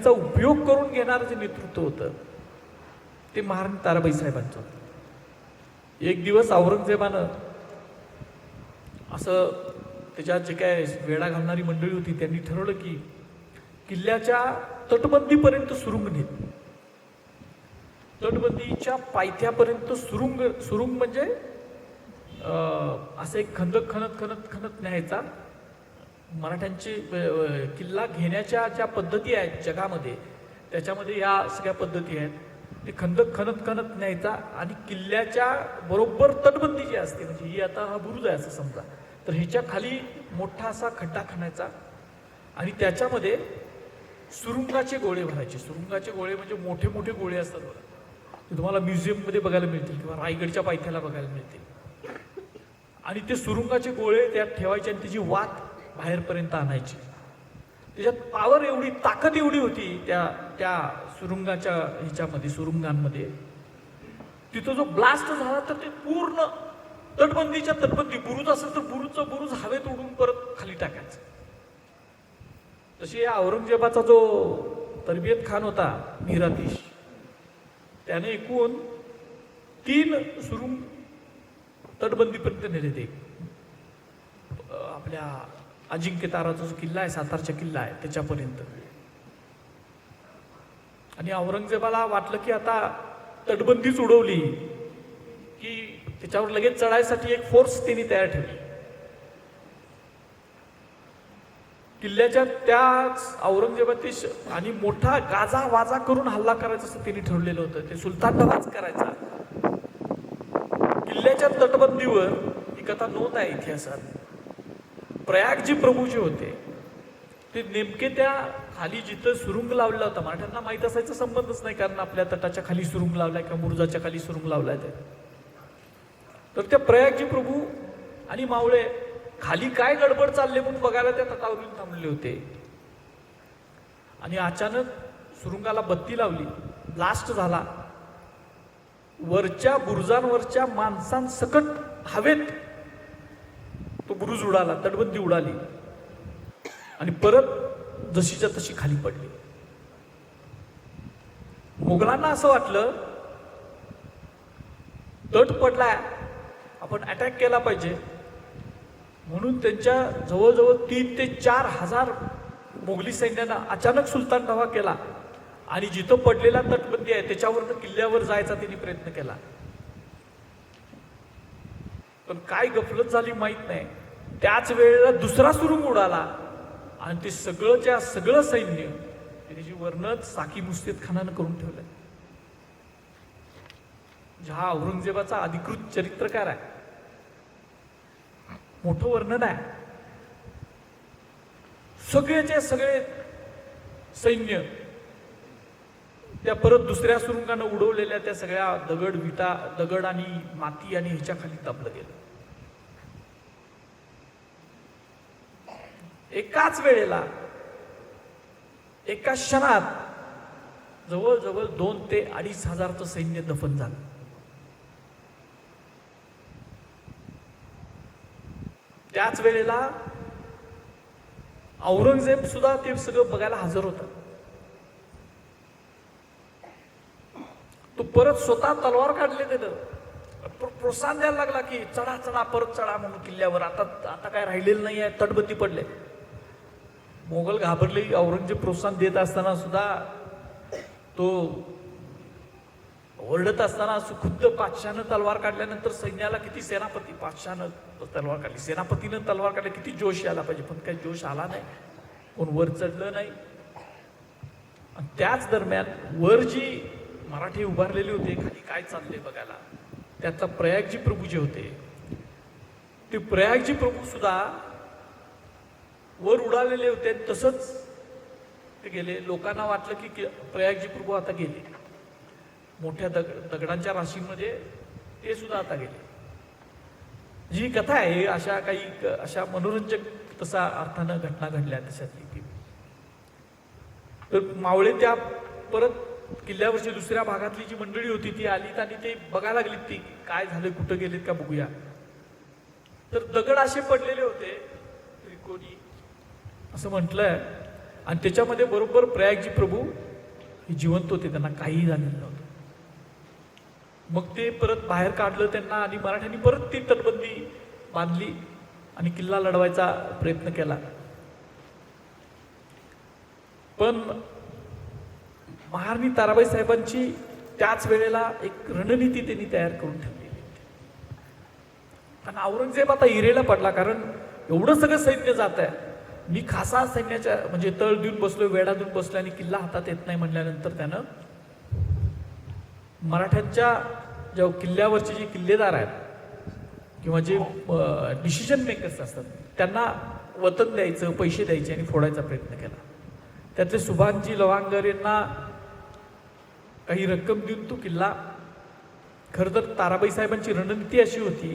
शक्तीचा उपयोग करून घेणारं जे नेतृत्व होतं ते महाराणी ताराबाई साहेबांचं होतं. एक दिवस औरंगजेबानं असं त्याच्यात जे काय वेळा घालणारी मंडळी होती त्यांनी ठरवलं की किल्ल्याच्या तटबंदीपर्यंत सुरुंग नेत. तटबंदीच्या पायथ्यापर्यंत सुरुंग सुरुंग म्हणजे असं एक खंदक खणत खणत खणत न्यायचा मराठ्यांची किल्ला घेण्याच्या ज्या पद्धती आहेत जगामध्ये त्याच्यामध्ये या सगळ्या पद्धती आहेत. ते खंदक खणत खणत न्यायचा आणि किल्ल्याच्या बरोबर तटबंदी जी असते म्हणजे ही आता हा बुरुज आहे असं समजा. तर ह्याच्या खाली मोठा असा खड्डा खणायचा आणि त्याच्यामध्ये सुरुंगाचे गोळे भरायचे. सुरुंगाचे गोळे म्हणजे मोठे मोठे गोळे असतात बघा. ते तुम्हाला म्युझियममध्ये बघायला मिळतील किंवा रायगडच्या पायथ्याला बघायला मिळतील. आणि ते सुरुंगाचे गोळे त्यात ठेवायचे आणि त्याची वात बाहेरपर्यंत आणायची. त्याच्यात पावर एवढी ताकद एवढी होती त्या त्या सुरुंगाच्या ह्याच्यामध्ये सुरुंगांमध्ये. तिथं जो ब्लास्ट झाला तर ते पूर्ण तटबंदीच्या तटबंदी. बुरुज असेल तर बुरुजचं बुरुज हवेत उडून परत खाली टाकायचं. तशी या औरंगजेबाचा जो तरबियत खान होता मीरातीश त्याने एकूण तीन सुरुंग तटबंदीपर्यंत नेले ते. आपल्या अजिंक्य ताराचा जो किल्ला आहे सातारचा किल्ला आहे त्याच्यापर्यंत. आणि औरंगजेबाला वाटलं की आता तटबंदीच उडवली. की त्याच्यावर लगेच चढायसाठी एक फोर्स त्यांनी तयार ठेवली. किल्ल्याच्या त्याच औरंगजेबाची आणि मोठा गाजा वाजा करून हल्ला करायचा असं त्यांनी ठरलेलं होतं. ते सुलतान नवाज करायचा. किल्ल्याच्या तटबंदीवर ही कथा नोंद आहे इतिहासात. प्रयागजी प्रभू जे होते ते नेमके त्या खाली जिथं सुरुंग लावला होता मराठ्यांना माहीत असायचा संबंधच नाही कारण आपल्या तटाच्या खाली सुरुंग लावलाय किंवा मुरुजाच्या खाली सुरुंग लावलाय ते. तर त्या प्रयागजी प्रभू आणि मावळे खाली काय गडबड चालले म्हणून बघायला त्या तटावरून थांबले होते. आणि अचानक सुरुंगाला बत्ती लावली ब्लास्ट झाला. वरच्या बुरुजांवरच्या माणसांसकट हवेत तो बुरुज उडाला तटबंदी उडाली. आणि परत जशीच्या तशी खाली पडली. मुघलांना असं वाटलं तट पडलाय आपण अटॅक केला पाहिजे. म्हणून त्यांच्या जवळजवळ तीन ते चार हजार मोगली सैन्यानं अचानक सुलतान तवा केला. आणि जिथं पडलेला तटबंदी आहे त्याच्यावरनं किल्ल्यावर जायचा त्यांनी प्रयत्न केला. पण काय गफलत झाली माहीत नाही. त्याच वेळेला दुसरा सुरुंग उडाला. आणि ते सगळंच्या सगळं सैन्य त्याची वर्णन साकी मुस्तिद खानानं करून ठेवलंय. जे हा औरंगजेबाचा अधिकृत चरित्रकार आहे. मोठं वर्णन आहे. सगळेचे सगळे सैन्य त्या परत दुसऱ्या सुरुंगानं उडवलेल्या त्या सगळ्या दगड विटा दगड आणि माती आणि ह्याच्या खाली दाबलं गेलं. एकाच वेळेला एका क्षणात जवळजवळ दोन ते अडीच हजारचं सैन्य दफन झालं. त्याच वेळेला औरंगजेब सुद्धा ते सगळं बघायला हजर होता. तो परत स्वतः तलवार काढले त्यानं. प्रोत्साहन द्यायला लागला की चढा चढा परत चढा म्हणून किल्ल्यावर. आता आता काय राहिलेलं नाही आहे तटबंदी पडले मोगल घाबरले औरंगजेब प्रोत्साहन देत असताना सुद्धा तो ओरडत असताना खुद्द पाचशानं तलवार काढल्यानंतर सैन्याला किती सेनापती पाचशानं तलवार काढली. सेनापतीनं तलवार काढली किती जोश यायला पाहिजे पण काही जोश आला नाही. कोण वर चढलं नाही. आणि त्याच दरम्यान वर जी मराठी उभारलेले होते खाली काय चालले बघायला त्यातला प्रयागजी प्रभू जे होते. ते प्रयागजी प्रभू सुद्धा वर उडालेले होते तसंच ते गेले. लोकांना वाटलं की प्रयागजी प्रभू आता गेले. मोठ्या दग दगडांच्या राशीमध्ये ते सुद्धा आता गेले. जी कथा आहे अशा काही अशा मनोरंजक तसा अर्थानं घटना घडल्या तशातली की. तर मावळे त्या परत किल्ल्यावरची दुसऱ्या भागातली जी मंडळी होती ती आली आणि ते बघायला लागली ती काय झालं कुठं गेलेत का बघूया. तर दगड असे पडलेले होते कोणी असं म्हटलंय. आणि त्याच्यामध्ये बरोबर प्रयागजी प्रभू हे जिवंत होते त्यांना काहीही झालेलं नव्हतं. मग ते परत बाहेर काढलं त्यांना आणि मराठ्यांनी परत ती तटबंदी बांधली आणि किल्ला लढवायचा प्रयत्न केला. पण महाराणी ताराबाई साहेबांची त्याच वेळेला एक रणनीती त्यांनी तयार करून ठेवलेली होती. कारण औरंगजेब आता इरेला पडला कारण एवढं सगळं सैन्य जात आहे मी खासा सैन्याच्या म्हणजे तळ देऊन बसलो वेढा देऊन बसलो आणि किल्ला हातात येत नाही म्हणल्यानंतर त्यानं मराठ्यांच्या ज्या किल्ल्यावरचे जे किल्लेदार आहेत किंवा जे डिसिजन मेकर्स असतात त्यांना वतन द्यायचं पैसे द्यायचे आणि फोडायचा प्रयत्न केला. त्यातले सुभानजी लवांगर यांना काही रक्कम देऊन तो किल्ला खरं तर ताराबाई साहेबांची रणनीती अशी होती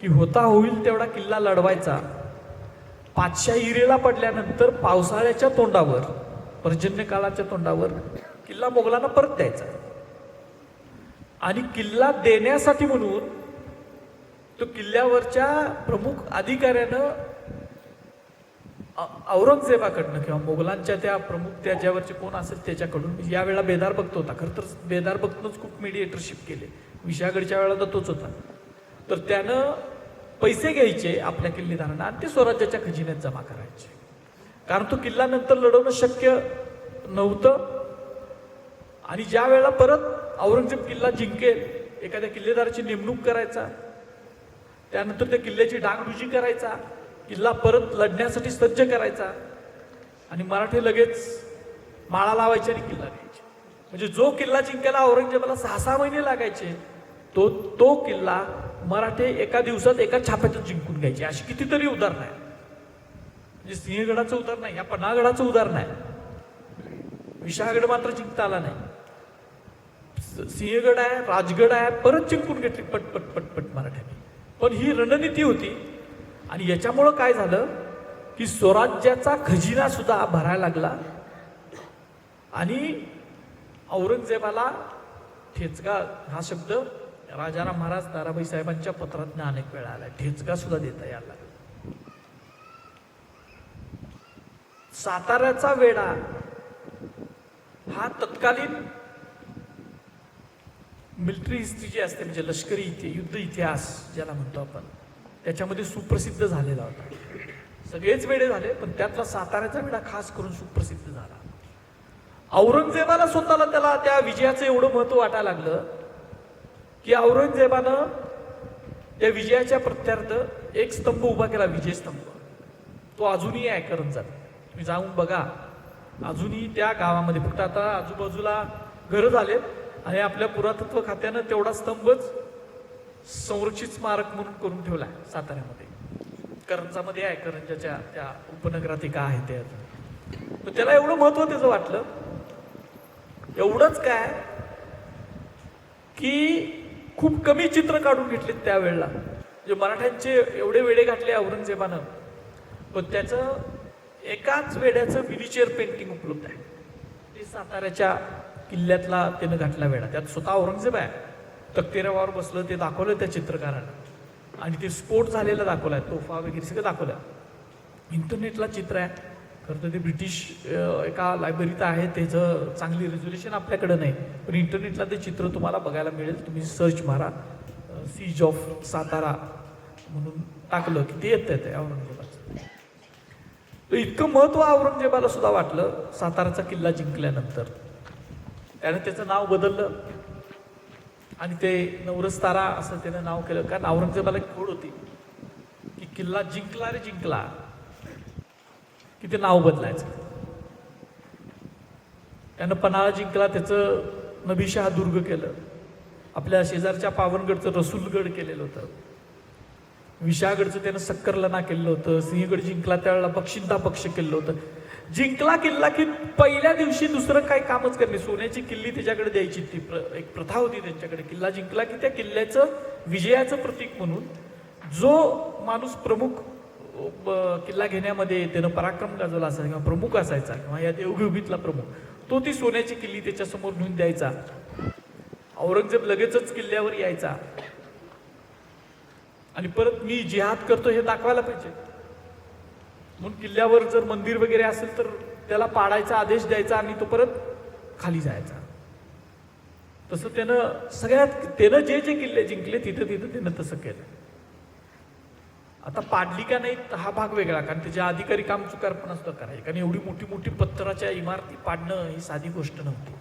की होता होईल तेवढा किल्ला लढवायचा. पाचशा इरेला पडल्यानंतर पावसाळ्याच्या तोंडावर पर्जन्य काळाच्या तोंडावर किल्ला मोगलांना परत द्यायचा. आणि किल्ला देण्यासाठी म्हणून तो किल्ल्यावरच्या प्रमुख अधिकाऱ्यानं औरंगजेबाकडनं किंवा मोगलांच्या त्या प्रमुख त्याच्यावरचे कोण असेल त्याच्याकडून यावेळेला बेदार भक्त होता. खरं तर बेदार भक्तनंच खूप मिडिएटरशिप केले. विशागडच्या वेळेला तर तोच होता. तर त्यानं पैसे घ्यायचे आपल्या किल्लेदारांना आणि ते स्वराज्याच्या खजिन्यात जमा करायचे. कारण तो किल्ला नंतर लढवणं शक्य नव्हतं. आणि ज्या वेळेला परत औरंगजेब किल्ला जिंकेल एखाद्या किल्लेदाराची नेमणूक करायचा त्यानंतर त्या किल्ल्याची डागडुजी करायचा किल्ला परत लढण्यासाठी सज्ज करायचा आणि मराठी लगेच माळा लावायचे आणि किल्ला घ्यायचे. म्हणजे जो किल्ला जिंकायला औरंगजेबाला सहा सहा महिने लागायचे तो तो किल्ला मराठे एका दिवसात एका छाप्यातून जिंकून घ्यायचे. अशी कितीतरी उदाहरणं आहे म्हणजे सिंहगडाचं उदाहरण आहे या पन्हागडाचं उदाहरण आहे. विशाळगड मात्र जिंकता आला नाही. सिंहगड आहे राजगड आहे परत जिंकून घेतली पट पट पट पट मराठ्यांनी. पण ही रणनीती होती. आणि याच्यामुळं काय झालं की स्वराज्याचा खजिना सुद्धा भरायला लागला. आणि औरंगजेबाला ठेचका हा शब्द राजाराम महाराज ताराबाई साहेबांच्या पत्रात अनेक वेळा आला ठेचका सुद्धा देता यायला साताऱ्याचा वेढा हा तत्कालीन मिलिटरी हिस्ट्री जी असते म्हणजे लष्करी इथे युद्ध इतिहास ज्याला म्हणतो आपण त्याच्यामध्ये सुप्रसिद्ध झालेला होता. सगळेच वेळे झाले पण त्यातला साताऱ्याचा वेळा खास करून सुप्रसिद्ध झाला. औरंगजेबाला स्वतःला त्याला त्या विजयाचं एवढं महत्त्व वाटायला लागलं की औरंगजेबानं त्या विजयाच्या प्रत्यार्थ एक स्तंभ उभा केला विजय स्तंभ. तो अजूनही आहे करंजात तुम्ही जाऊन बघा. अजूनही त्या गावामध्ये फक्त आता आजूबाजूला घरं झालेत आणि आपल्या पुरातत्व खात्यानं तेवढा स्तंभच संरक्षित स्मारक म्हणून करून ठेवला आहे साताऱ्यामध्ये. करंजामध्ये आहे करंजाच्या त्या उपनगरात एका आहे ते अजून. त्याला एवढं महत्त्व त्याचं वाटलं. एवढंच काय की खूप कमी चित्र काढून घेतलेत त्यावेळेला. जे मराठ्यांचे एवढे वेडे घातले औरंगजेबानं पण त्याचं एकाच वेड्याचं मिनिचर पेंटिंग उपलब्ध आहे. ते साताऱ्याच्या किल्ल्यातला त्यानं घातला वेळा त्यात स्वतः औरंगजेब आहे. तक्तेरावावर बसलं ते दाखवलं त्या चित्रकारानं. आणि ते स्फोट झालेला आहे तोफा वगैरे सगळं दाखवलं इंटरनेटला चित्र आहे. खरं तर ते ब्रिटिश एका लायब्ररीत आहे त्याचं चांगली रेझोल्युशन आपल्याकडं नाही. पण इंटरनेटला ते चित्र तुम्हाला बघायला मिळेल. तुम्ही सर्च मारा सीज ऑफ सातारा म्हणून टाकलं की ते येतं ते औरंगजेबाचं. तर इतकं महत्त्व औरंगजेबाला सुद्धा वाटलं साताराचा किल्ला जिंकल्यानंतर. त्याने त्याचं नाव बदललं. आणि ते नवरस्तारा असं त्यानं नाव केलं. कारण औरंगजेबाला एक खोड होती की किल्ला जिंकला रे जिंकला. की ते नाव बदलायचं त्यानं पन्हाळा जिंकला त्याचं नभिशहा दुर्ग केलं. आपल्या शेजारच्या पावनगडचं रसूलगड केलेलं होतं. विशागडचं त्यानं सक्करलना केलेलं होतं. सिंहगड जिंकला त्यावेळेला बक्षिंदा पक्ष केलं होतं. जिंकला किल्ला की पहिल्या दिवशी दुसरं काही कामच करणे सोन्याची किल्ली त्याच्याकडे द्यायची ती प्र एक प्रथा होती त्यांच्याकडे. किल्ला जिंकला की त्या किल्ल्याचं विजयाचं प्रतीक म्हणून जो माणूस प्रमुख किल्ला घेण्यामध्ये त्यानं पराक्रम गाजवला असायचा किंवा प्रमुख असायचा किंवा या देवघेवीतला प्रमुख. तो ती सोन्याची किल्ली त्याच्यासमोर नेऊन द्यायचा. औरंगजेब लगेचच किल्ल्यावर यायचा. आणि परत मी जिहाद करतो हे दाखवायला पाहिजे. म्हणून किल्ल्यावर जर मंदिर वगैरे असेल तर त्याला पाडायचा आदेश द्यायचा आणि तो परत खाली जायचा. तसं त्यानं सगळ्यात त्यानं जे जे किल्ले जिंकले तिथं तिथं त्यानं तसं केलं. आता पाडली का नाही तर हा भाग वेगळा कारण त्याचे अधिकारी काम चुकारपण असतं करायचं कारण एवढी मोठी मोठी पत्थराच्या इमारती पाडणं ही साधी गोष्ट नव्हती.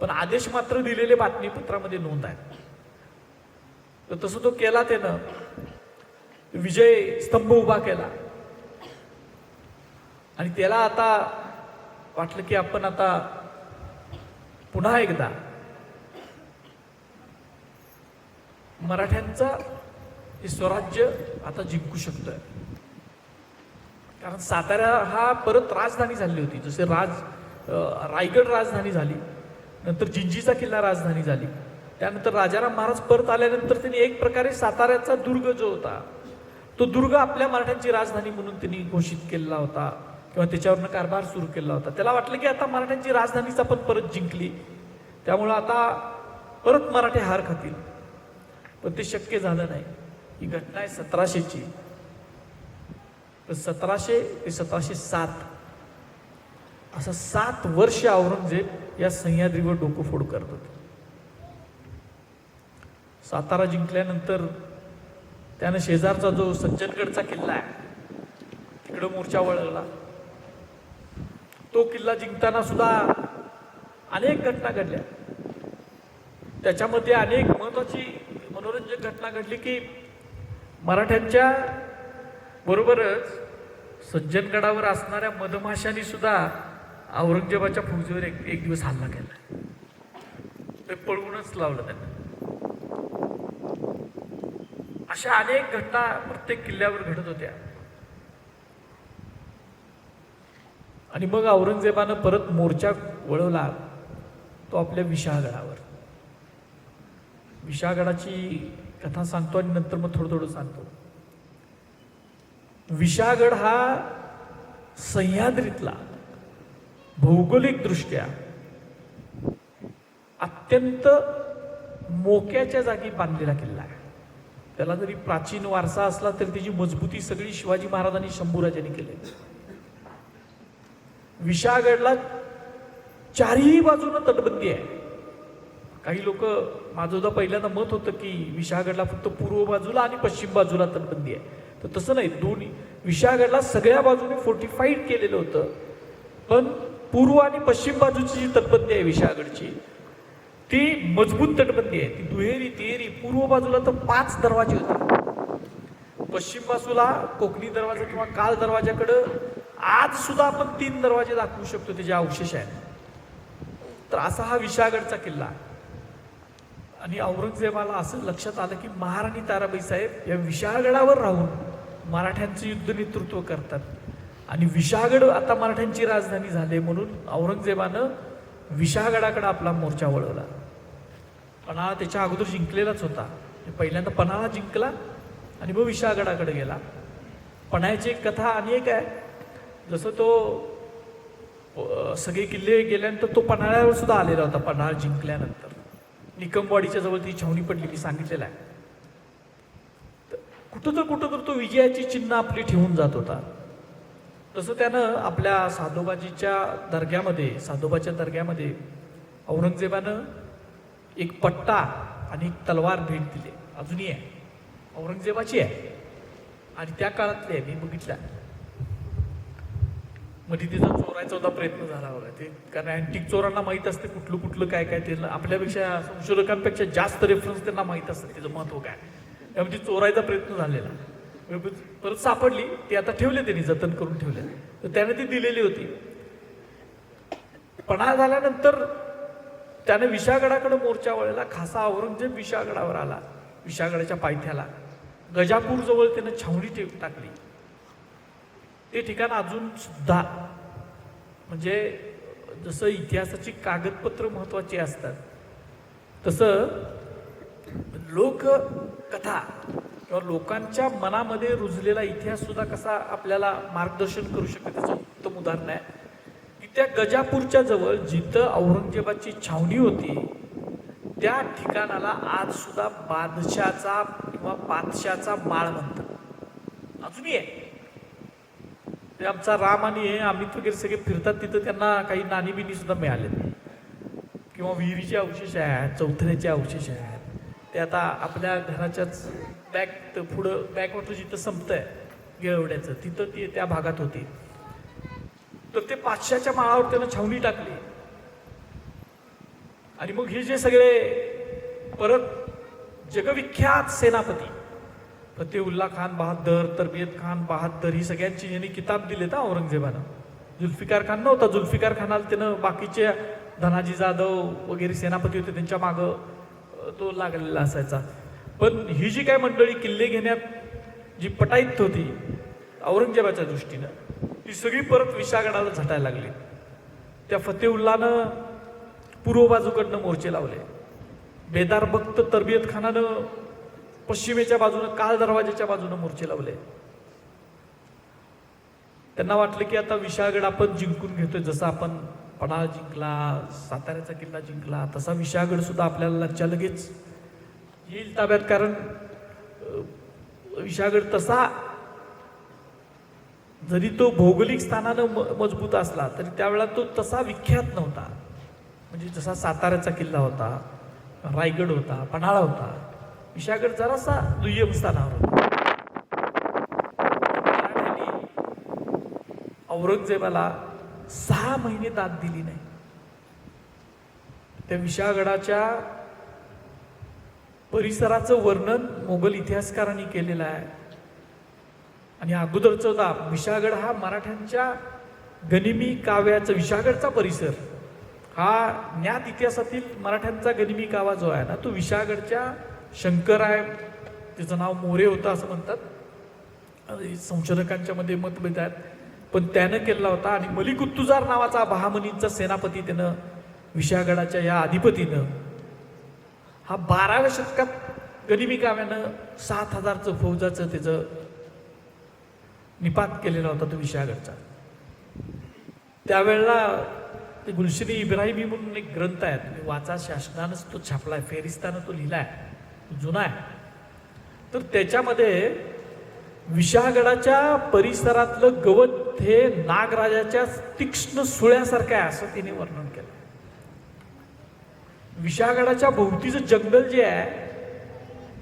पण आदेश मात्र दिलेले बातमीपत्रामध्ये नोंद आहे तर तसं तो केला त्यानं. विजय स्तंभ उभा केला. आणि त्याला आता वाटलं की आपण आता पुन्हा एकदा मराठ्यांचा हे स्वराज्य आता जिंकू शकतोय. कारण सातारा हा परत राजधानी झाली होती. जसे राज रायगड राजधानी झाली नंतर जिंजीचा किल्ला राजधानी झाली. त्यानंतर राजाराम महाराज परत आल्यानंतर त्यांनी एक प्रकारे साताऱ्याचा दुर्ग जो होता तो दुर्ग आपल्या मराठ्यांची राजधानी म्हणून त्यांनी घोषित केलेला होता किंवा त्याच्यावरनं कारभार सुरू केला होता. त्याला वाटलं की आता मराठ्यांची राजधानीच आपण परत जिंकली. त्यामुळं आता परत मराठे हार खातील. पण ते शक्य झालं नाही. ही घटना आहे सतराशेची. तर सतराशे ते सतराशे सात. असं सात वर्ष औरंगजेब या सह्याद्रीवर डोकं फोड करत होते. सातारा जिंकल्यानंतर त्यानं शेजारचा जो सज्जनगडचा किल्ला आहे तिकडं मोर्चा वळवला तो किल्ला जिंकताना सुद्धा अनेक घटना घडल्या. त्याच्यामध्ये अनेक महत्वाची मनोरंजक घटना घडली की मराठ्यांच्या बरोबरच सज्जनगडावर असणाऱ्या मधमाशांनी सुद्धा औरंगजेबाच्या फौजीवर एक एक दिवस हल्ला केला ते पळवूनच लावलं त्यांना. अशा अनेक घटना प्रत्येक किल्ल्यावर घडत होत्या. आणि मग औरंगजेबानं परत मोर्चा वळवला तो आपल्या विशाळगडावर. विशाळगडाची कथा सांगतो आणि नंतर मग थोडं थोडं सांगतो. विशागड हा सह्याद्रीतला भौगोलिकदृष्ट्या अत्यंत मोक्याच्या जागी बांधलेला किल्ला आहे. त्याला जरी प्राचीन वारसा असला तरी त्याची मजबूती सगळी शिवाजी महाराजांनी शंभूराजांनी केली. विशाळगडला चारही बाजूनं तटबंदी आहे. काही लोक माझं जर पहिल्यांदा मत होतं की विशाळगडला फक्त पूर्व बाजूला आणि पश्चिम बाजूला तटबंदी आहे. तर तसं नाही दोन्ही विशाळगडला सगळ्या बाजूने फोर्टिफाईड केलेलं होतं. पण पूर्व आणि पश्चिम बाजूची जी तटबंदी आहे विशाळगडची ती मजबूत तटबंदी आहे. ती दुहेरी तिहेरी पूर्व बाजूला तर पाच दरवाजे होते. पश्चिम बाजूला कोकणी दरवाजा किंवा काल दरवाजाकडं आज सुद्धा आपण तीन दरवाजे दाखवू शकतो त्याचे अवशेष आहेत. तर असा हा विशाळगडचा किल्ला आणि औरंगजेबाला असं लक्षात आलं की महाराणी ताराबाई साहेब या विशाळगडावर राहून मराठ्यांचं युद्ध नेतृत्व करतात. आणि विशाळगड आता मराठ्यांची राजधानी झाली म्हणून औरंगजेबानं विशाळगडाकडे आपला मोर्चा वळवला. पन्हाळा त्याच्या अगोदर जिंकलेलाच होता. पहिल्यांदा पन्हाळा जिंकला आणि मग विशाळगडाकडे गेला. पन्हाळ्याची एक कथा अनेक आहे. जसं तो सगळे किल्ले गेल्यानंतर तो पन्हाळ्यावर सुद्धा आलेला होता पन्हाळा जिंकल्यानंतर. निकमवाडीच्या जवळ ती छावणी पडली मी सांगितलेलं आहे. तर कुठं तर कुठं तर तो विजयाची चिन्ह आपली ठेवून जात होता. तसं त्यानं आपल्या साधोबाजीच्या दर्ग्यामध्ये साधोबाच्या दर्ग्यामध्ये औरंगजेबानं एक पट्टा आणि एक तलवार भेट दिली. अजूनही आहे. औरंगजेबाची आहे. आणि त्या काळातली आहे मी बघितलं. मध्ये तिचा चोरायचा होता प्रयत्न झाला बघा ते. कारण अँटिक चोरांना माहीत असते कुठलं कुठलं काय काय ते. आपल्यापेक्षा संशोधकांपेक्षा जास्त रेफरन्स त्यांना माहीत असतं त्याचं महत्त्व काय. त्यामुळे ती चोरायचा प्रयत्न झालेला. परत सापडली. ती आता ठेवले त्यांनी जतन करून ठेवले. तर त्याने ती दिलेली होती. पणा झाल्यानंतर त्याने विशागडाकडे मोर्चा वळला. खासा औरंगजेब विशागडावर आला. विशागडाच्या पायथ्याला. गजापूर जवळ त्यानं छावणी टाकली. ते ठिकाण अजून सुद्धा म्हणजे जसं इतिहासाची कागदपत्र महत्वाची असतात तसं लोककथा किंवा लोकांच्या मनामध्ये रुजलेला इतिहास सुद्धा कसा आपल्याला मार्गदर्शन करू शकतो त्याचं उत्तम उदाहरण आहे. की त्या गजापूरच्या जवळ जिथं औरंगजेबाची छावणी होती त्या ठिकाणाला आज सुद्धा बादशाचा किंवा बादशाचा माळ म्हणतात. अजूनही आहे. ते आमचा राम आणि हे अमित वगैरे सगळे फिरतात तिथं त्यांना काही नाणी बिनी सुद्धा मिळाले किंवा विहिरीचे अवशेष आहेत चौथऱ्याचे अवशेष आहेत. ते आता आपल्या घराच्याच बॅक पुढं बॅकवरचं जिथं संपतंय गिळवड्याचं तिथं ते त्या भागात होती. तर ते पाचशेच्या माळावर त्यानं छावणी टाकली. आणि मग हे जे सगळे परत जगविख्यात सेनापती फतेउल्ला खान बहादर तरबियत खान बहादर ही सगळ्यांची यांनी किताब दिले तर औरंगजेबानं. जुल्फिकार खान नव्हता. जुल्फिकार खानाला त्यानं बाकीचे धनाजी जाधव वगैरे सेनापती होते त्यांच्या मागं तो लागलेला असायचा. पण ही जी काय मंडळी किल्ले घेण्यात जी पटाईत होती औरंगजेबाच्या दृष्टीनं ती सगळी परत विशागडाला झटायला लागली. त्या फतेउल्लानं पूर्व बाजूकडनं मोर्चे लावले. बेदार भक्त तरबियत खानानं पश्चिमेच्या बाजूनं काल दरवाजाच्या बाजूनं मोर्चे लावले. त्यांना वाटलं की आता विशाळगड आपण जिंकून घेतोय. जसं आपण पणाळ जिंकला साताऱ्याचा किल्ला जिंकला तसा विशाळगड सुद्धा आपल्याला लक्षात लगेच येईल ताब्यात. कारण विशाळगड तसा जरी तो भौगोलिक स्थानानं म- मजबूत असला तरी त्यावेळेला तो तसा विख्यात नव्हता. म्हणजे जसा साताऱ्याचा किल्ला होता रायगड होता पन्हाळा होता विषयाकडे जरासा दुय्यम स्थानावर होता. औरंगजेबाला सहा महिने दाद दिली नाही. त्या विशाळगडाच्या परिसराचं वर्णन मोगल इतिहासकारांनी केलेलं आहे. आणि अगोदरचं दाब विशाळगड हा मराठ्यांच्या गनिमी काव्याचा विशाळगडचा परिसर. हा ज्ञात इतिहासातील मराठ्यांचा गनिमी कावा जो आहे ना तो विशाळगडच्या शंकरराय त्याचं नाव मोरे होतं असं म्हणतात. आणि संशोधकांच्या मध्ये मतभेद आहेत. पण त्यानं केलेला होता आणि मलिकुत्तुजार नावाचा बहामनींचा सेनापती त्यानं विशागडाच्या या अधिपतीनं. हा बाराव्या शतकात गनिमी काव्यानं सात हजारचं फौजाचं त्याचं निपात केलेला होता तो विशागडचा त्यावेळेला ते गुलश्री इब्राहिमी म्हणून एक ग्रंथ आहे. वाचा शासनानंच तो छापलाय फेरिस्तानं तो लिहिलाय. जुना आहे. तर त्याच्यामध्ये विशाळगडाच्या परिसरातलं गवत हे नागराजाच्या तीक्ष्ण सुळ्यासारखं आहे असं तिने वर्णन केलं. विशाळगडाच्या भोवतीचं जंगल जे आहे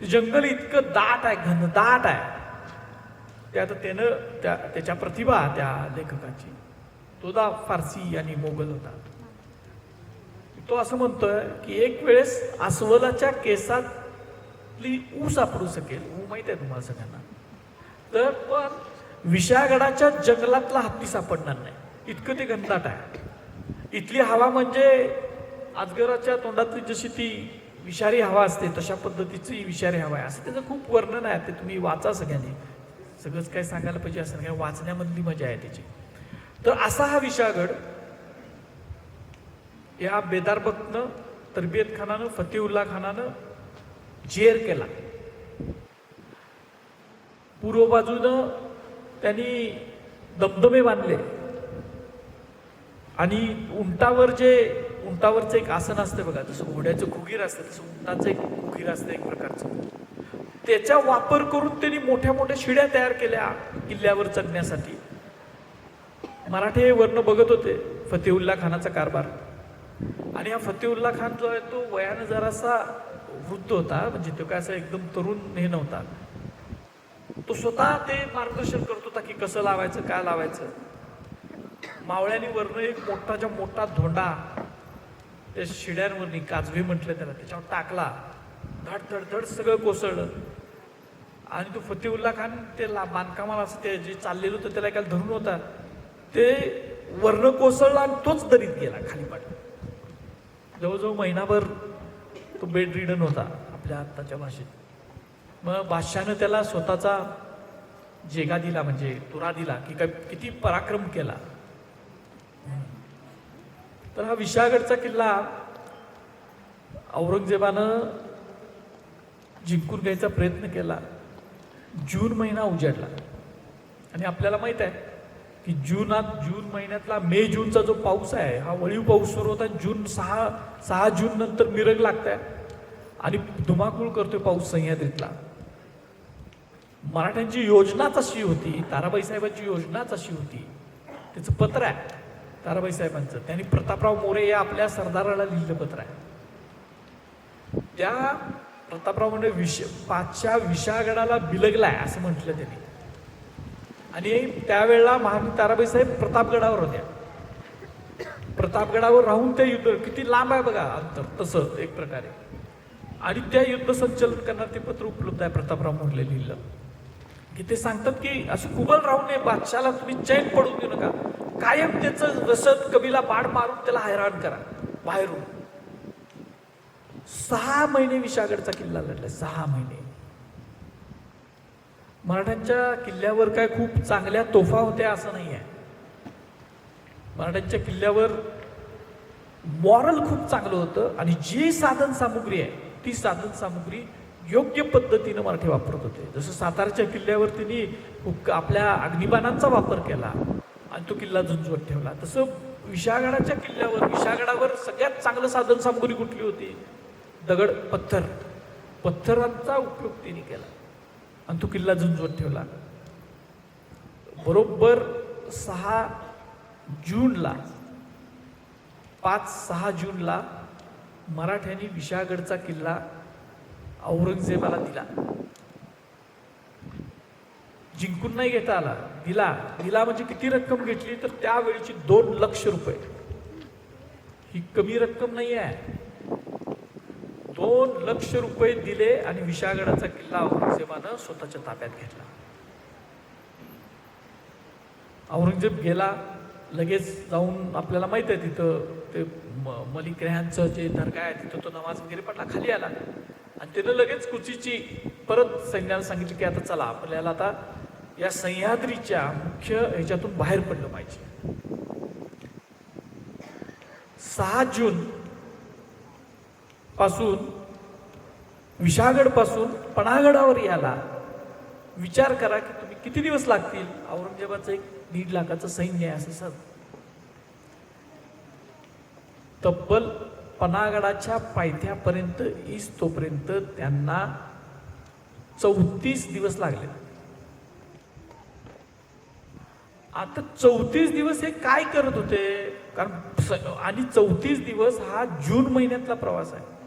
जंगल इतकं दाट आहे घनदाट आहे. ते आता त्यानं त्या त्याच्या प्रतिभा त्या लेखकाची. तो दा फारसी आणि मोगल होता. तो असं म्हणतोय की एक वेळेस अस्वलाच्या आपली ऊ सापडू शकेल ऊ माहीत आहे तुम्हाला सगळ्यांना. तर पण विशाळगडाच्या जंगलातला हत्ती सापडणार नाही. इतकं ते घनदाट आहे. इथली हवा म्हणजे आजगराच्या तोंडातली जशी ती विषारी हवा असते तशा पद्धतीची विषारी हवा आहे. असं त्याचं खूप वर्णन आहे. ते तुम्ही वाचा सगळ्यांनी. सगळंच काय सांगायला पाहिजे असं काय वाचण्यामधली मजा आहे त्याची. तर असा हा विशाळगड या बेदारबतनं तरबियत खानानं फतेउल्ला खानानं जेर केला. पूर्व बाजूनं त्यांनी दमदमे बांधले. आणि उंटावर जे उंटावरचं एक आसन असतं बघा जसं घोड्याचं खुगीर असतं तसं उंटाचं एक खुगीर असतं एक प्रकारचं. त्याचा वापर करून त्यांनी मोठ्या मोठ्या शिड्या तयार केल्या किल्ल्यावर चढण्यासाठी. मराठे वर्ण बघत होते फतेउल्ला खानाचा कारभार. आणि हा फतेउल्ला खान जो आहे तो वयानं जरासा वृद्ध होता म्हणजे तो काय असा एकदम तरुण हे नव्हता. तो स्वतः ते मार्गदर्शन करत होता की कसं लावायचं काय लावायचं. मावळ्यानी वरनं एक मोठाच्या मोठा धोंडा त्या शिड्यांवरनी काजवे म्हटलं त्याला त्याच्यावर टाकला. धड धड धड सगळं कोसळलं. आणि तो फतेउल्ला खान ते ला बांधकामाला असं ते जे चाललेलं होतं त्याला एकाला धरून होता ते वर्ण कोसळला आणि तोच दरीत गेला खाली पाठ जवळजवळ महिनाभर तो बेड रिडन होता आपल्या आत्ताच्या भाषेत. मग बादशानं त्याला स्वतःचा जेगा दिला म्हणजे तुरा दिला की काय किती पराक्रम केला. तर हा विशाळगडचा किल्ला औरंगजेबानं जिंकून घ्यायचा प्रयत्न केला. जून महिना उजाडला. आणि आपल्याला माहीत आहे की जूनात जून महिन्यातला मे जूनचा जो पाऊस आहे हा वळीव पाऊस सुरू होता. जून सहा सहा जून नंतर मिरग लागत आहे आणि धुमाकूळ करतोय पाऊस सह्याद्रीतला. मराठ्यांची योजनाच अशी होती ताराबाई साहेबांची योजनाच अशी होती. त्याचं पत्र आहे ताराबाई साहेबांचं. त्यांनी प्रतापराव मोरे या आपल्या सरदाराला लिहिलं पत्र आहे. त्या प्रतापराव म्हणजे विष पाचच्या विशागडाला बिलगलाय असं म्हटलं त्यांनी. आणि त्यावेळेला महाराणी ताराबाई साहेब प्रतापगडावर होत्या. प्रतापगडावर राहून ते युद्ध किती लांब आहे बघा अंतर तसं एक प्रकारे. आणि त्या युद्ध संचलन करणार ते पत्र उपलब्ध आहे प्रतापराव मोरले लिहिलं. की ते सांगतात की असं कुबल राहू नये बादशाला तुम्ही चैन पडून देऊ नका. कायम त्याचं रसद कबीला बाड मारून त्याला हैराण करा बाहेरून. सहा महिने विशागडचा किल्ला लढला सहा महिने. मराठ्यांच्या किल्ल्यावर काय खूप चांगल्या तोफा होत्या असं नाही आहे. मराठ्यांच्या किल्ल्यावर मॉरल खूप चांगलं होतं आणि जी साधन सामुग्री आहे ती साधन सामुग्री योग्य पद्धतीनं मराठी वापरत होते. जसं सातारच्या किल्ल्यावर त्यांनी आपल्या अग्निबाणांचा वापर केला आणि तो किल्ला झुंजवत ठेवला. तसं विशागडाच्या किल्ल्यावर विशागडावर सगळ्यात चांगलं साधन सामुग्री कुठली होती? दगड पत्थर. पत्थरांचा उपयोग त्यांनी केला. आणि तो किल्ला झुंजवत ठेवला. बरोबर सहा जूनला पाच सहा जूनला मराठ्यांनी विशागडचा किल्ला औरंगजेबाला दिला. जिंकून नाही घेता आला दिला. दिला म्हणजे किती रक्कम घेतली? तर त्यावेळीची दोन लक्ष रुपये. ही कमी रक्कम नाही आहे दोन लक्ष रुपये दिले आणि विशागडाचा किल्ला औरंगजेबानं स्वतःच्या ताब्यात घेतला. औरंगजेब गेला लगेच जाऊन आपल्याला माहीत आहे तिथं ते म- मलिक रेहांचं जे दर्गा आहे तिथं तो नमाज वगैरे पडला खाली आला. आणि त्यानं लगेच कुचीची परत सैन्याला सांगितलं की आता चला आपल्याला आता या सह्याद्रीच्या मुख्य ह्याच्यातून बाहेर पडलं पाहिजे. सहा जून पासून विशागडपासून पणागडावर यायला विचार करा की तुम्ही किती दिवस लागतील? औरंगजेबाचं एक दीड लाखाचं सैन्य आहे असं सर. तब्बल पनागडाच्या पायथ्यापर्यंत ईस तोपर्यंत त्यांना चौतीस दिवस लागले. आता चौतीस दिवस हे काय करत होते? कारण स- आणि चौतीस दिवस हा जून महिन्यातला प्रवास आहे.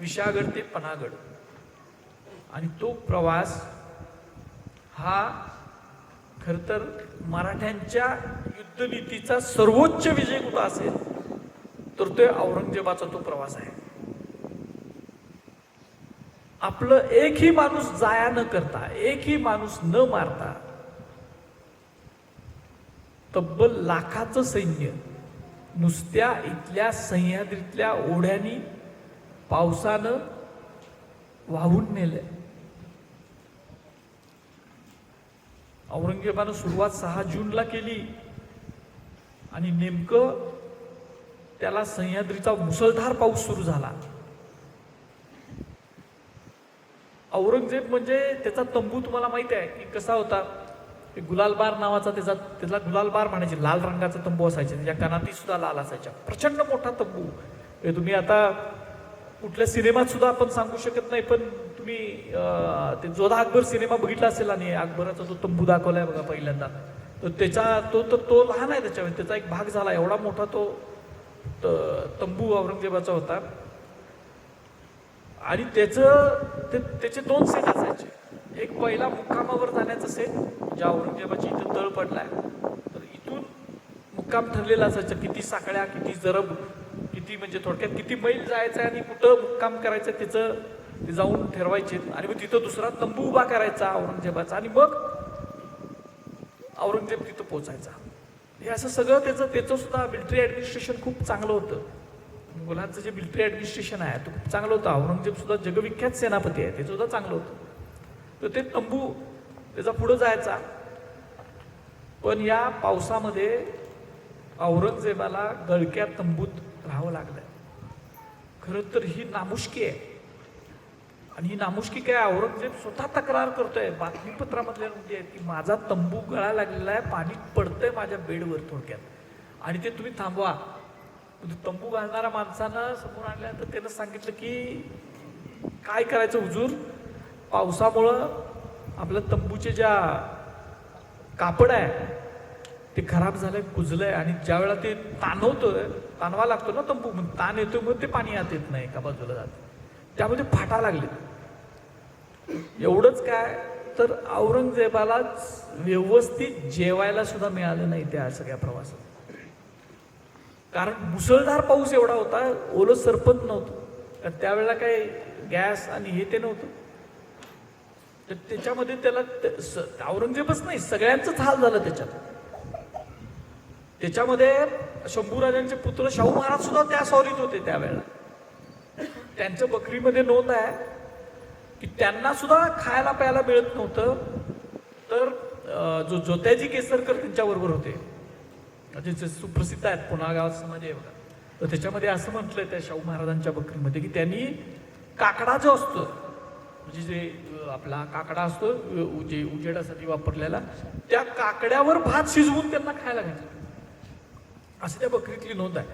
विशागड ते पनागड. आणि तो प्रवास हा खर तर मराठ्यांच्या युद्धनीतीचा सर्वोच्च विजय कुठं असेल तर तो औरंगजेबाचा तो प्रवास आहे. आपलं एकही माणूस जाया न करता एकही माणूस न मारता तब्बल लाखाचं सैन्य नुसत्या इथल्या सह्याद्रीतल्या ओढ्यानी पावसानं वाहून नेलंय. औरंगजेबानं सुरुवात सहा जूनला केली. आणि नेमकं त्याला सह्याद्रीचा मुसळधार पाऊस सुरू झाला. औरंगजेब म्हणजे त्याचा तंबू तुम्हाला माहिती आहे की कसा होता? एक गुलालबार नावाचा त्याचा त्याला गुलालबार म्हणायचे लाल रंगाचा तंबू असायचे. त्याच्या कनाती सुद्धा लाल असायच्या. प्रचंड मोठा तंबू. हे तुम्ही आता कुठल्या सिनेमात सुद्धा आपण सांगू शकत नाही पण तुम्ही ते जोधा अकबर सिनेमा बघितला असेल आणि अकबराचा जो तंबू दाखवलाय बघा पहिल्यांदा. तर त्याचा तो तर तो लहान आहे त्याच्यामध्ये त्याचा एक भाग झाला एवढा मोठा तो त- तंबू औरंगजेबाचा होता. आणि त्याचं ते त्याचे दोन सेट असायचे. एक पहिला मुक्कामावर जाण्याचा सेट ज्या औरंगजेबाची इथं तळ पडलाय. तर इथून मुक्काम ठरलेला असायचा किती साखळ्या किती जरब किती म्हणजे थोडक्यात किती मैल जायचं आणि कुठं मुक्काम करायचं त्याचं ते जाऊन ठरवायचे. आणि मग तिथं दुसरा तंबू उभा करायचा औरंगजेबाचा आणि मग औरंगजेब तिथं पोचायचा हे असं सगळं त्याचं त्याचं सुद्धा मिलिटरी ॲडमिनिस्ट्रेशन खूप चांगलं होतं. मुलांचं जे मिलिटरी ॲडमिनिस्ट्रेशन आहे ते खूप चांगलं होतं. औरंगजेब सुद्धा जगविख्यात सेनापती आहे ते सुद्धा चांगलं होतं. तर ते तंबू त्याचा पुढं जायचा. पण या पावसामध्ये औरंगजेबाला गळक्या तंबूत घ्यावं लागलं खरं तर ही नामुष्की आहे. आणि ही नामुष्की काय औरंगजेब स्वतः तक्रार करतोय. बातमीपत्रामधल्या म्हणजे की माझा तंबू गळा लागलेला आहे पाणी पडतंय माझ्या बेडवर थोडक्यात. आणि ते तुम्ही थांबवा. म्हणजे तंबू घालणाऱ्या माणसानं समोर आणल्यानंतर त्यानं सांगितलं की काय करायचं हुजूर? पावसामुळं आपलं तंबूचे ज्या कापड आहे ते खराब झालंय कुजलंय. आणि ज्या वेळेला ते ताणवतोय ताणवा लागतो ना तंबू म्हणून ताण येतो मग ते पाणी आत येत नाही एका बाजूला जात. त्यामध्ये फाटा लागले एवढंच काय? तर औरंगजेबालाच व्यवस्थित जेवायला सुद्धा मिळालं नाही त्या सगळ्या प्रवासात. कारण मुसळधार पाऊस एवढा होता ओलं सरपत नव्हतं. कारण त्यावेळेला काय गॅस आणि हे ते नव्हतं. तर त्याच्यामध्ये त्याला स- औरंगजेबच नाही सगळ्यांचंच हाल झालं त्याच्यात. त्याच्यामध्ये शंभूराजांचे पुत्र शाहू महाराज सुद्धा त्या सॉरीत होते त्यावेळेला. त्यांच्या बकरीमध्ये नोंद आहे की त्यांना सुद्धा खायला प्यायला मिळत नव्हतं तर जो ज्योत्याजी केसरकर त्यांच्याबरोबर होते. जे सुप्रसिद्ध आहेत पुन्हा गावात समाज आहे बघा. तर त्याच्यामध्ये असं म्हटलंय त्या शाहू महाराजांच्या बकरीमध्ये की त्यांनी काकडा जो असतो म्हणजे जे आपला काकडा असतो जे उजेडासाठी वापरलेला त्या काकड्यावर भात शिजवून त्यांना खायला घातलं. असं त्या बकरीतली नोंद आहे.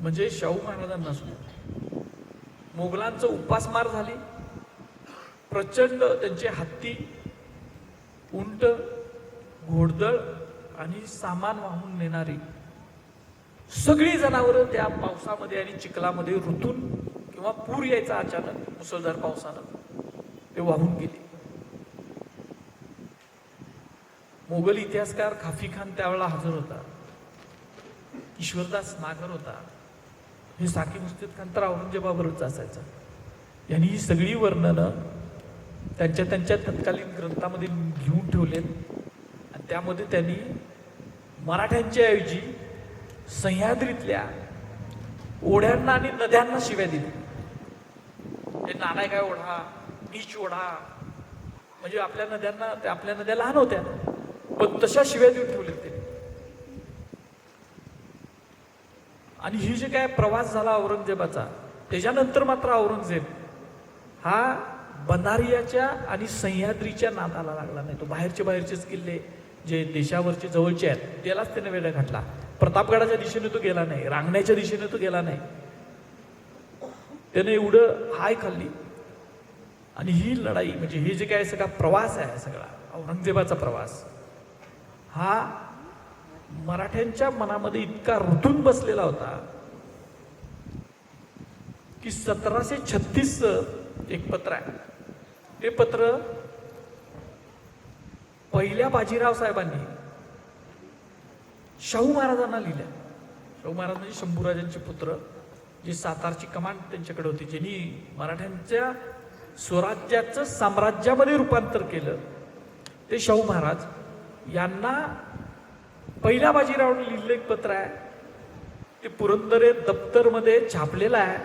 म्हणजे शाहू महाराजांना सुद्धा. मोगलांचं उपासमार झाली. प्रचंड त्यांचे हत्ती उंट घोडदळ आणि सामान वाहून नेणारी सगळी जनावरं त्या पावसामध्ये आणि चिखलामध्ये ऋतून किंवा पूर यायचा अचानक मुसळधार पावसानं ते वाहून गेले. मोगल इतिहासकार खाफी खान त्यावेळेला हजर होता. ईश्वरदास नागर होता. हे साखी मुस्तिद खान तर औरंगजेबाबरोबरच असायचं. यांनी ही सगळी वर्णनं त्यांच्या त्यांच्या तत्कालीन ग्रंथामध्ये घेऊन ठेवलेत. आणि त्यामध्ये त्यांनी मराठ्यांच्या ऐवजी सह्याद्रीतल्या ओढ्यांना आणि नद्यांना शिव्या दिल्या. हे नालाय काय ओढा बीच ओढा म्हणजे आपल्या नद्यांना त्या आपल्या नद्या लहान होत्या. पण तशा शिव्या देऊन ठेवलेत ते. आणि ही जे काय प्रवास झाला औरंगजेबाचा त्याच्यानंतर मात्र औरंगजेब हा बंधारियाच्या आणि सह्याद्रीच्या नादाला लागला नाही. तो बाहेरचे बाहेरचेच किल्ले जे देशावरचे जवळचे आहेत त्यालाच त्याने वेळ घातला. प्रतापगडाच्या दिशेने तो गेला नाही रांगण्याच्या दिशेने तो गेला नाही. त्याने एवढं हाय खाल्ली. आणि ही लढाई म्हणजे हे जे काय सगळा प्रवास आहे सगळा औरंगजेबाचा प्रवास हा मराठ्यांच्या मनामध्ये इतका रुतून बसलेला होता की सतराशे छत्तीस एक पत्र आहे. ते पत्र पहिल्या बाजीराव साहेबांनी शाहू महाराजांना लिहिलं शाहू महाराज म्हणजे शंभूराजांचे पुत्र जी सातारची कमांड त्यांच्याकडे होती ज्यांनी मराठ्यांच्या स्वराज्याचं साम्राज्यामध्ये रूपांतर केलं ते शाहू महाराज यांना पहिल्या बाजीरावने लिहिलेलं एक पत्र आहे. ते पुरंदरे दप्तरमध्ये छापलेलं आहे.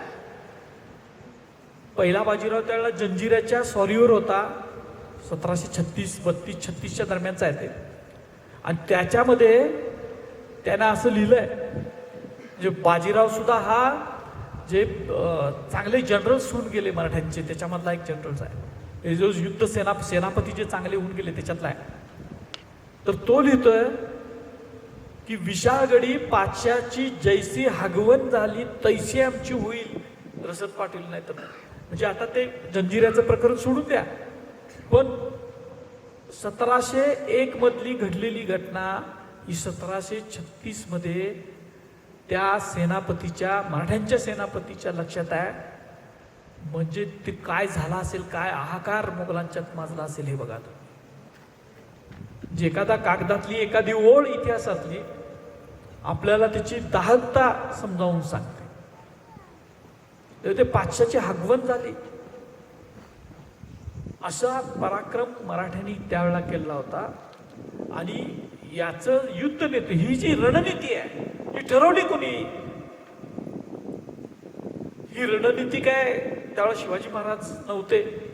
पहिला बाजीराव त्यावेळेला जंजिऱ्याच्या सॉरीवर होता. सतराशे छत्तीस बत्तीस छत्तीसच्या दरम्यानचा आहे ते. आणि त्याच्यामध्ये त्यानं असं लिहिलंय जे बाजीराव सुद्धा हा जे चांगले जनरल्स होऊन गेले मराठ्यांचे त्याच्यामधला एक जनरल्स आहे हे जो युद्ध सेना सेनापती जे चांगले होऊन गेले त्याच्यातला आहे. तर तो लिहितोय की विशाळगडी पाचशाची जैसी हगवण झाली तैसी आमची होईल. रसद पाटील नाही तर म्हणजे आता ते जंजिऱ्याचं प्रकरण सोडून द्या. पण सतराशे एक मधली घडलेली घटना ही सतराशे छत्तीसमध्ये त्या सेनापतीच्या मराठ्यांच्या सेनापतीच्या लक्षात आहे. म्हणजे ते काय झाला असेल काय हाहाकार मोगलांच्यात माजला असेल हे बघा जे एखादा कागदातली एखादी ओळ इतिहासातली आपल्याला त्याची दाहकता समजावून सांगते. ते पाचशाची हगवण झाली. असा पराक्रम मराठ्यांनी त्यावेळेला केला होता. आणि याचं युद्ध नेते ही जी रणनीती आहे ही ठरवली कोणी? ही रणनीती काय? त्यावेळेला शिवाजी महाराज नव्हते.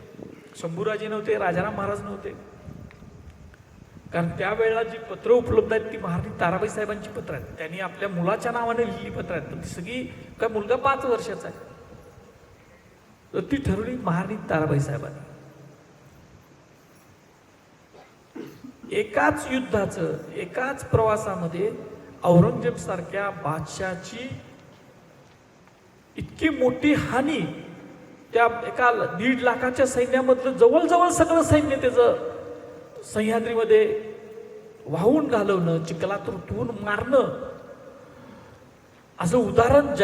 शंभूराजे नव्हते राजाराम महाराज नव्हते. कारण त्यावेळेला जी पत्र उपलब्ध आहेत ती महाराणी ताराबाई साहेबांची पत्र आहेत. त्यांनी आपल्या मुलाच्या नावाने लिहिली पत्र आहेत. पण ती सगळी काय मुलगा पाच वर्षाचा आहे. तर ती ठरवली महाराणी ताराबाई साहेबांनी. एकाच युद्धाचं एकाच प्रवासामध्ये औरंगजेब सारख्या बादशाची इतकी मोठी हानी त्या एका दीड लाखाच्या सैन्यामधलं जवळजवळ सगळं सैन्य त्याचं सह्याद्रीमध्ये वाहून घालवणं चिखलात रुतवून मारणं. असं उदाहरण जग